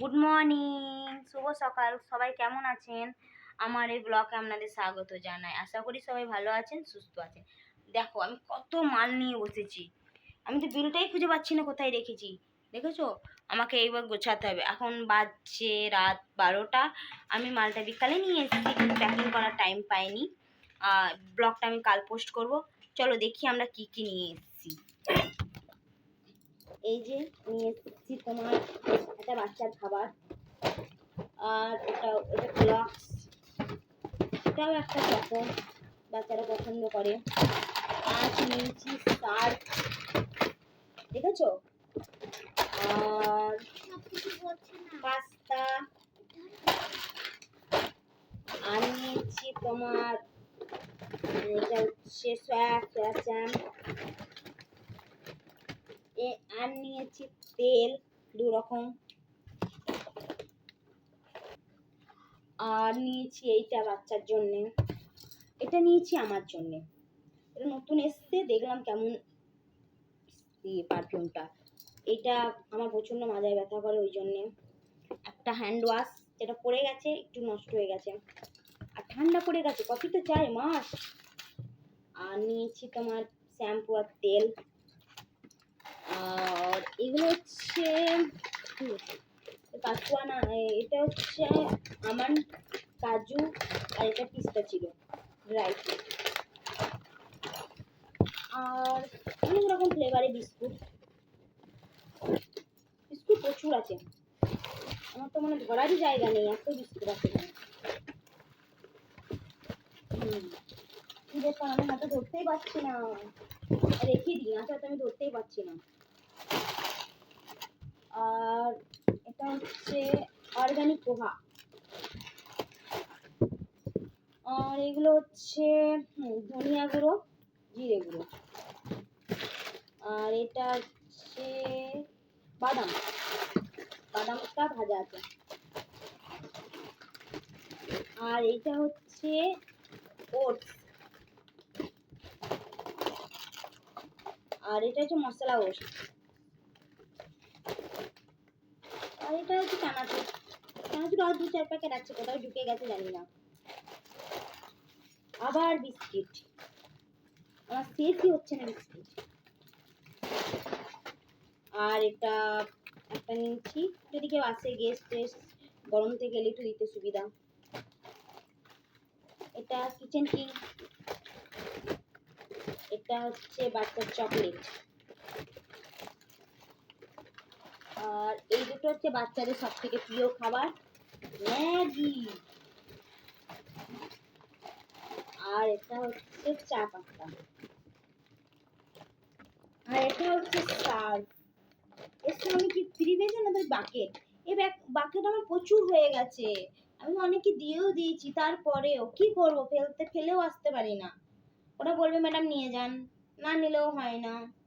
Good morning শুভ সকাল। সবাই কেমন আছেন? আমার এই ব্লগে আপনাদের স্বাগত জানাই। আশা করি সবাই ভালো আছেন, সুস্থ আছেন। দেখো, আমি কত মাল নিয়ে বসেছি। আমি তো বিলটাই খুঁজে পাচ্ছি না, কোথায় রেখেছি? দেখেছ? আমাকে এইবার গোছাতে হবে। এখন বাজছে রাত বারোটা। আমি মালটা বিকালে নিয়ে এসেছি, কিন্তু প্যাকিং করার টাইম পাইনি। আর ব্লগটা আমি কাল পোস্ট করব। চলো দেখি আমরা কি কি নিয়ে এসেছি। এই যে নিয়ে এসেছি তোমার একটা বাচ্চার খাবার। আর এটা এটা ক্লক্স এটাও একটা চকো বাচ্চারা পছন্দ করে। আজ নিয়েছি শার্ট দেখেছ? আর পাস্তা। আর নিয়েছি তোমার এটা হচ্ছে সয়া সয়া চ্যাম। আর নিয়েছি, তেল, দু রকম। আর নিয়েছি এইটা বাচ্চার জন্যে। এটা নিয়েছি আমার জন্যে। এটা নতুন এসছে, দেখলাম কেমন ইয়ে পারফিউমটা এটা আমার প্রচণ্ড মাজায় ব্যথা করে ওই জন্যে। একটা হ্যান্ড ওয়াশ যেটা পড়ে গেছে, একটু নষ্ট হয়ে গেছে। আর ঠান্ডা পড়ে গেছে, কফি তো চাই, মাস। আর নিয়েছি তোমার শ্যাম্পু আর তেল। আর এগুলো হচ্ছে কাকুয়া না এটা হচ্ছে আমার কাজু, আর এটা পিস্তা ছিল ড্রাই আর অনেক রকম ফ্লেভারের বিস্কুট। বিস্কুট প্রচুর আছে। আমার তো মানে ধরারই জায়গা নেই, এত বিস্কুট আছে আমি হাতে ধরতেই পারছি না। রেখে দিই আচ্ছা আমি ধরতেই পারছি না। আর এটা হচ্ছে অর্গানিক পোহা। আর এগুলো হচ্ছে ধনিয়া গুঁড়ো, জিরে গুঁড়ো। আর এটা হচ্ছে বাদাম। বাদামটা ভাজা আছে। আর এটা হচ্ছে ওটস। আর এটা হচ্ছে মশলা ওটস আর এটা হচ্ছে চানাচুর চানাচুর আর দু, চার প্যাকেট আছে, কোথাও ঢুকে গেছে জানি না। আবার বিস্কিট। আমার শেষই হচ্ছে না বিস্কিট। আর এটা একটা নিয়েছি। যদি কেউ আসে গেস্ট টেস্ট গরম থেকে গেলে একটু দিতে সুবিধা। এটা কিচেন কিং এটা হচ্ছে বাচ্চার চকলেট আর এই দুটো হচ্ছে বাচ্চাদের সব থেকে প্রিয় খাবার, ম্যাগি। আর এটা হচ্ছে চা পাতা। আর এটা হচ্ছে সার্ফ। এর সঙ্গে কি ফ্রি পেয়েছে না তো বাকেট এই বাকেট আমার প্রচুর হয়ে গেছে। আমি অনেকে দিয়েও দিয়েছি, তারপরেও কি করব? ফেলতে, ফেলেও আসতে পারি না। ওরা বলবে, ম্যাডাম, নিয়ে যান। না নিলেও হয় না।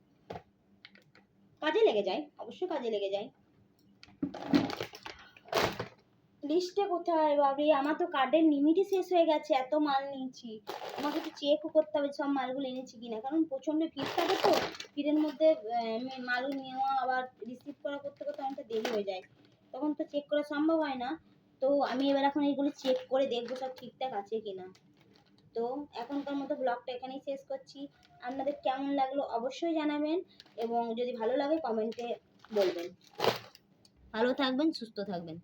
কাজে লেগে যায়, অবশ্যই কাজে লেগে যায়। লিস্টটা কোথায় বাবরি? আমার তো কার্ডের লিমিটই শেষ হয়ে গেছে, এত মাল নিয়েছি। আমাকে তো চেকও করতে হবে সব মালগুলো এনেছি কিনা। কারণ প্রচণ্ড ভিড় থাকে তো, ভিড়ের মধ্যে মাল নেওয়া আবার রিসিভ করা করতে করতে অনেকটা দেরি হয়ে যায়। তখন তো চেক করা সম্ভব হয় না। তো আমি এবার এখন এইগুলো চেক করে দেখব সব ঠিকঠাক আছে কিনা। তো এখনকার মতো ব্লগটা এখানেই শেষ করছি। আপনাদের কেমন লাগল অবশ্যই জানাবেন এবং যদি ভালো লাগে কমেন্টে বলবেন। ভালো থাকবেন, সুস্থ থাকবেন।